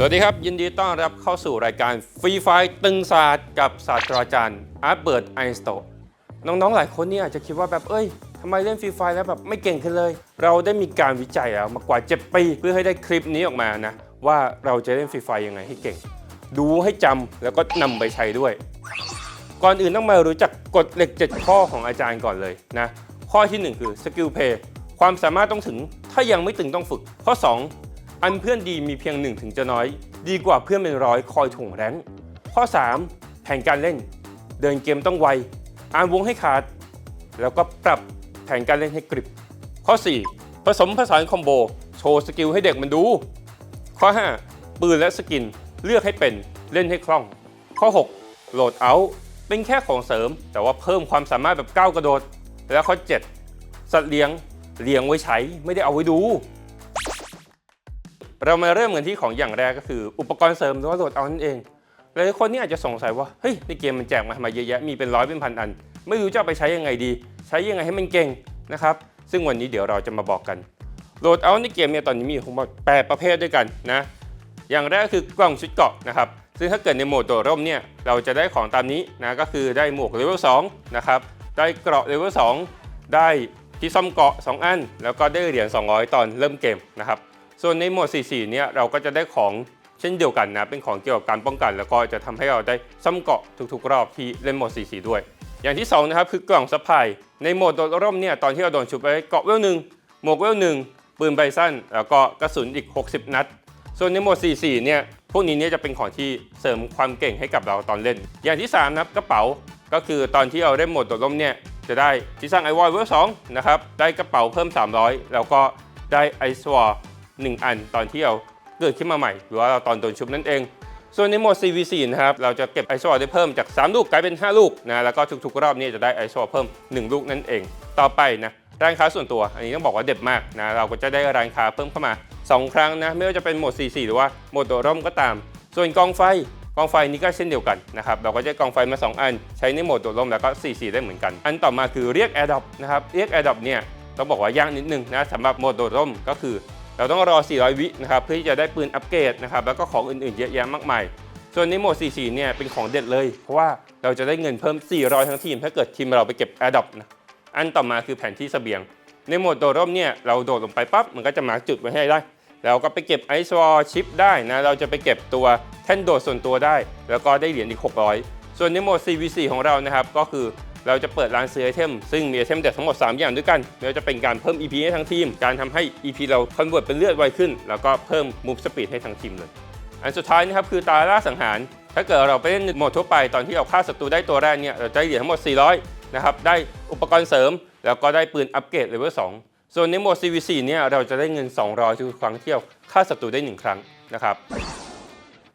สวัสดีครับ ยินดีต้อนรับเข้าสู่รายการฟรีไฟตึงศาสตร์กับศาสตราจารย์อาร์ตเบิร์ตไอน์สโตนน้องๆ หลายคนเนี่ยอาจจะคิดว่าแบบเอ้ยทำไมเล่นฟรีไฟแล้วแบบไม่เก่งขึ้นเลย เราได้มีการวิจัยแล้วมากว่า 7 ปีเพื่อให้ได้คลิปนี้ออกมานะ ว่าเราจะเล่นฟรีไฟยังไงให้เก่ง ดูให้จำแล้วก็นำไปใช้ด้วย ก่อนอื่นต้องมารู้จักกฎเหล็ก 7 ข้อของอาจารย์ก่อนเลยนะข้อทีหนึ่1 คือสกิลเพย์ความสามารถต้องถึงถ้ายังไม่ถึงต้องฝึกข้อ 2 อันเพื่อนดีมีเพียง1ถึงจะน้อย ดีกว่าเพื่อนเป็นร้อยคอยถ่วงแรงค์ข้อ 3 แผนการเล่น เดินเกมต้องไว อ่านวงให้ขาด แล้วก็ปรับแผนการเล่นให้กริบ ข้อ 4 ผสมผสานคอมโบ โชว์สกิลให้เด็กมันดู ข้อ 5 ปืนและสกินเลือกให้เป็นเล่นให้คล่อง ข้อ 6 โหลดเอาท์เป็นแค่ของเสริม แต่ว่าเพิ่มความสามารถแบบก้าวกระโดด แล้วข้อ 7 สัตว์เลี้ยงเลี้ยงไว้ใช้ไม่ได้เอาไว้ดู เรามาเริ่มกันที่ของอย่างแรกก็คืออุปกรณ์เสริมหรือว่าโหลดเอานั่นเองหลายคนนี่อาจจะสงสัยว่าเฮ้ยในเกมมันแจกมาทำไมเยอะแยะมีเป็นร้อยเป็นพันอัน ไม่รู้จะไปใช้ยังไงดี ใช้ยังไงให้มันเก่งนะครับซึ่งวันนี้เดี๋ยวเราจะมาบอกกันโหลดเอาในเกมเนี่ยตอนนี้มีทั้งหมด8ปดประเภทด้วยกันนะอย่างแรกคือกล่องชุดเกาะนะครับซึ่งถ้าเกิดในโหมดโดดร่มเนี่ยเราจะได้ของตามนี้นะก็คือได้หมวกเลเวล2นะครับได้เกราะเลเวล2ได้ที่ซ่อมเกาะ 2 อัน แล้วก็ได้เหรียญ200 ตอนเริ่มเกมนะครับ ส่วนในโหมด44 เนี่ยเราก็จะได้ของเช่นเดียวกันนะ เป็นของเกี่ยวกับการป้องกัน แล้วก็จะทำให้เราได้ซ่อมเกาะทุกๆ รอบที่เล่นโหมด44 ด้วย อย่างที่ 2 นะครับ คือกล่องซัพพลายในโหมดโดดร่มเนี่ยตอนที่เราโดนชุบไปเกาะเวลหนึ่งหมวกเวลหนึ่งปืนใบสั้นแล้วก็กระสุนอีก 60 นัด ส่วนในโหมด 44 เนี่ยพวกนี้เนี่ยจะเป็นของที่เสริมความเก่งให้กับเราตอนเล่น อย่างที่ 3 นะครับกระเป๋าก็คือตอนที่เราเล่นโหมดโดดร่มเนี่ยจะได้ที่สร้างไอวอลเวล2นะครับได้กระเป๋าเพิ่ม 300 แล้วก็ได้ไอสวอร์ 1 อันตอนที่เราเกิดขึ้นมาใหม่ หรือว่าเราตอนโดนชุบนั่นเอง ส่วนในโหมด CVC นะครับ เราจะเก็บไอสวอร์ได้เพิ่มจาก 3 ลูกกลายเป็น 5 ลูกนะ แล้วก็ทุกๆ รอบนี่ยจะได้ไอสวอร์เพิ่ม 1 ลูกนั่นเอง ต่อไปนะร้านค้าส่วนตัว อันนี้ต้องบอกว่าเด็ดมากนะ เราก็จะได้ร้านค้าเพิ่มเข้ามา 2 ครั้งนะ ไม่ว่าจะเป็นโหมด44หรือว่าโหมดโดดร่มก็ตาม ส่วนกองไฟกองไฟนี้ก็เช่นเดียวกันนะครับ เราก็จะกองไฟมา 2 อัน ใช้ในโหมดโดดร่มแล้วก็ 44 ได้เหมือนกัน อันต่อมาคือเรียก a i r d r o p นะครับ เรียก a i r d r o p เนี่ยต้องบอกว่ายากนิดนึงนะสำหรับโหมดโดดร่มก็คือ เราต้องรอ 400 วินะครับเพื่อที่จะได้ปืนอัปเกรดนะครับแล้วก็ของอื่นๆเยอะแยะมากมาย ส่วนในโหมด 44 เนี่ยเป็นของเด็ดเลย เพราะว่าเราจะได้เงินเพิ่ม 400 ทั้งทีม ถ้าเกิดทีมเราไปเก็บ a i r d r o p นะอันต่อมาคือแผนที่เสบียง ในโหมดโดดร่มเนี่ยเราโดดลงไปปั๊บมันก็จะมาร์กจุดไว้ให้ได้เราก็ไปเก็บไอซ์วอลชิปได้นะเราจะไปเก็บตัวแท่นโดดส่วนตัวได้ แล้วก็ได้เหรียญอีก 600 ส่วนในโหมด CVC ของเรานะครับก็คือ เราจะเปิดร้านซื้อไอเทมซึ่งมีไอเทมเด็ดทั้งหมด 3 อย่างด้วยกันไม่ว่าจะเป็นการเพิ่ม EP ให้ทั้งทีม การทำให้ EP เราคอนเวิร์ตเป็นเลือดไวขึ้น แล้วก็เพิ่ม move speed ให้ทั้งทีมเลย อันสุดท้ายนะครับคือตาล่าสังหาร ถ้าเกิดเราไปเล่นโหมดทั่วไปตอนที่เราฆ่าศัตรูได้ตัวแรกเนี่ยเราจะได้เหรียญทั้งหมด 400 นะครับ ได้อุปกรณ์เสริม แล้วก็ได้ปืนอัปเกรดเลเวล2ส่วนในโหมด CVC เนี่ยเราจะได้เงิน 200 ทุกครั้งที่เราฆ่าศัตรูได้ 1 ครั้งนะครับ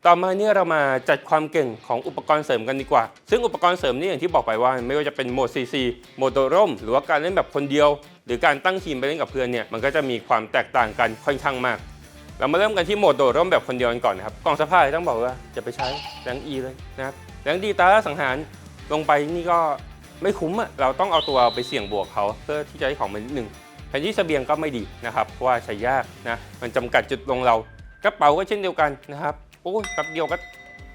ต่อมาเนี่ยเรามาจัดความเก่งของอุปกรณ์เสริมกันดีกว่า ซึ่งอุปกรณ์เสริมนี่อย่างที่บอกไปว่า ไม่ว่าจะเป็นโหมด CC โหมดโดดร่ม หรือว่าการเล่นแบบคนเดียว หรือการตั้งทีมไปเล่นกับเพื่อนเนี่ยมันก็จะมีความแตกต่างกันค่อนข้างมาก เรามาเริ่มกันที่โหมดโดดร่มแบบคนเดียวกันก่อนนะครับกล่องสะพายต้องบอกว่าจะไปใช้แรงอีเลยนะครับแรงดีตาสังหารลงไปนี่ก็ไม่คุ้มอะเราต้องเอาตัวไปเสี่ยงบวกเขาเพื่อที่จะให้ของมันนิดนึงแผนที่เสบียงก็ไม่ดีนะครับเพราะว่าใช้ยากนะมันจำกัดจุดลงเรากระเป๋าก็เช่นเดียวกันนะครับ โอ้ยแป๊บเดียวก็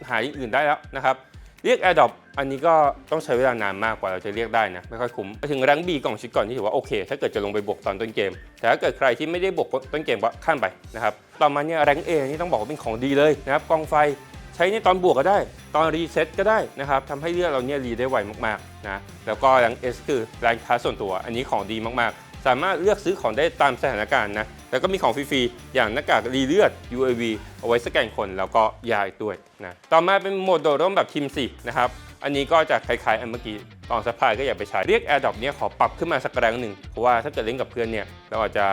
หาอย่างอื่นได้แล้วนะครับ เรียก a อ r d r o p อันนี้ก็ต้องใช้เวลานานมากกว่าเราจะเรียกได้นะ ไม่ค่อยคุ้มไปถึงแรงบีกล่องชุดก่อนที่ถือว่าโอเค ถ้าเกิดจะลงไปบวกตอนต้นเกม แต่ถ้าเกิดใครที่ไม่ได้บวกต้นเกมก็ข้ามไปนะครับต่อมาเนี่ยแรงเอนี่ต้องบอกว่าเป็นของดีเลยนะครับกองไฟใช้ในตอนบวกก็ได้ ตอนรีเซ็ตก็ได้นะครับทำให้เลือดเราเนี่ยรีได้ไวมากๆนะแล้วก็แรง S คือแรงค้าส่วนตัว อันนี้ของดีมากๆ สามารถเลือกซื้อของได้ตามสถานการณ์นะ แล้วก็มีของฟรีๆ อย่างหน้ากากรีเลือด UAV เอาไว้สแกนคนแล้วก็ยาอีกด้วยนะ ต่อมาเป็นโหมดโดดร่มแบบทีม4นะครับ อันนี้ก็จะคล้ายๆ อันเมื่อกี้กล่องสะพายก็อย่าไปใช้ เรียก Air d r o p เนี่ยขอปรับขึ้นมาสักแรงหนึ่ง เพราะว่าถ้าเกิดเล่นกับเพื่อนเนี่ยเราอาจจะ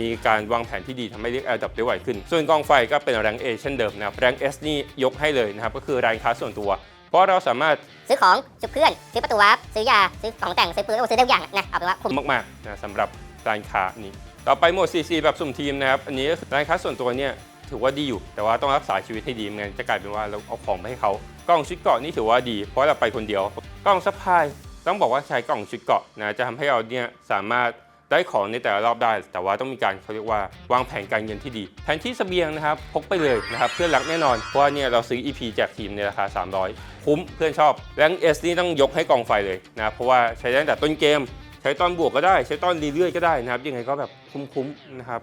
มีการวางแผนที่ดีทำให้เรียกแอร์ดับได้ไวขึ้น ส่วนกองไฟก็เป็นแรง A เช่นเดิมนะครับแรง S นี่ยกให้เลยนะครับก็คือแรงค้าส่วนตัว เพราะเราสามารถซื้อของชุบเพื่อนซื้อประตูวาร์ปซื้อยาซื้อของแต่งซื้อปืนโอ้ซื้อได้ทุกอย่างนะเอาเป็นว่าคุ้มมากๆนะสำหรับ ร้านค้านี้ต่อไปหมวด CC แบบสุ่มทีมนะครับอันนี้ร้านค้าส่วนตัวเนี่ยถือว่าดีอยู่ แต่ว่าต้องรักษาชีวิตให้ดีไม่งั้นจะกลายเป็นว่าเราเอาของไปให้เขากล่องชุดเกาะนี่ถือว่าดี เพราะเราไปคนเดียว กล่องซัพพลายต้องบอกว่าใช้กล่องชุดเกาะนะจะทำให้เราเนี่ยสามารถได้ของในแต่ละรอบได้ แต่ว่าต้องมีการเขาเรียกว่าวางแผนการเงินที่ดี แผนที่เสบียงนะครับพกไปเลยนะครับเพื่อนรักแน่นอน เพราะว่าเนี่ยเราซื้อ EP แจกทีมในราคา 300 คุ้มเพื่อนชอบแรงเอสนี่ต้องยกให้กองไฟเลยนะเพราะว่าใช้ได้ตั้งแต่ต้นเกม ใช้ตอนบวกก็ได้ ใช้ตอนรีเรื่อยๆก็ได้นะครับ ยังไงก็แบบคุ้มๆนะครับ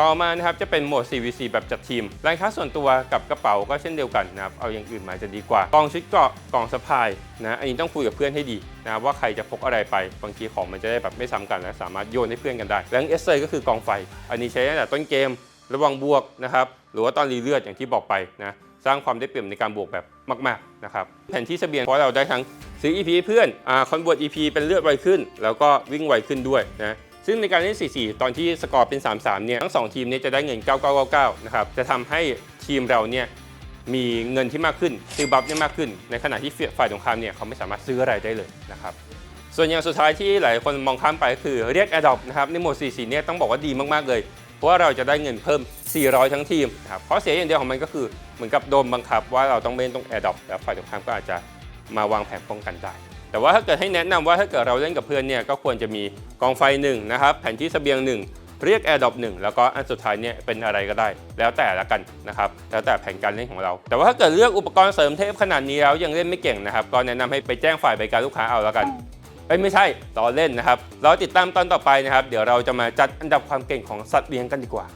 ต่อมานะครับจะเป็นโหมด CVC แบบจัดทีมร้านค้าส่วนตัวกับกระเป๋าก็เช่นเดียวกันนะครับ เอาอย่างอื่นมาจะดีกว่ากล่องชุดเกราะกองสะพายนะอันนี้ต้องคุยกับเพื่อนให้ดีนะว่าใครจะพกอะไรไปบางทีของมันจะได้แบบไม่ซ้ำกันและสามารถโยนให้เพื่อนกันได้แรงเอสเซก็คือกองไฟ อันนี้ใช้ตั้งแต่ต้นเกม ระวังบวกนะครับหรือว่าตอนรีเลือดอย่างที่บอกไปนะสร้างความได้เปรียบในการบวกแบบมาก ๆนะครับ แผนที่เสบียงเพราะเราได้ทั้ง ซื้อ EP เพื่อนอ่าคอนเวิร์ต EP เป็นเลือดไวขึ้น แล้วก็วิ่งไวขึ้นด้วยนะซึ่งในการเล่น 4-4 ตอนที่สกอร์เป็น 3-3 เนี่ย ทั้ง 2 ทีมเนี้จะได้เงิน 9999 นะครับ จะทำให้ทีมเราเนี่ยมีเงินที่มากขึ้น ซื้อบัฟได้มากขึ้น ในขณะที่ฝ่ายตรงข้ามเนี่ยเขาไม่สามารถซื้ออะไรได้เลยนะครับ ส่วนอย่างสุดท้ายที่หลายคนมองข้ามไปคือเรียก a d o p นะครับ ในโหมด 4-4 เนี่ยต้องบอกว่าดีมากๆเลย เพราะว่าเราจะได้เงินเพิ่ม 400 ทั้งทีมนะครับเพราะเสียอย่างเดียวของมันก็คือเหมือนกับโดนบังคับว่าเราต้องเล่นตรง a d o p แล้วฝ่ายตรงข้ามก็อาจจะ มาวางแผนป้องกันได้ แต่ว่าถ้าเกิดให้แนะนำว่าถ้าเกิดเราเล่นกับเพื่อนเนี่ยก็ควรจะมีกองไฟหนึ่งนะครับแผนที่สเสบียงหนึ่งเรียก a อ r d r o p หนึ่งแล้วก็อันสุดท้ายเนี่ยเป็นอะไรก็ได้ แล้วแต่ละกันนะครับแล้วแต่แผนการเล่นของเรา แต่ว่าถ้าเกิดเลือกอุปกรณ์เสริมเทพขนาดนี้แล้วยังเล่นไม่เก่งนะครับก็แนะนำให้ไปแจ้งฝ่ายบริการลูกค้าเอาแล้วกันไม่ใช่ล้อเล่นนะครับ เราติดตามตอนต่อไปนะครับ เดี๋ยวเราจะมาจัดอันดับความเก่งของสัตว์เลี้ยงกันดีกว่า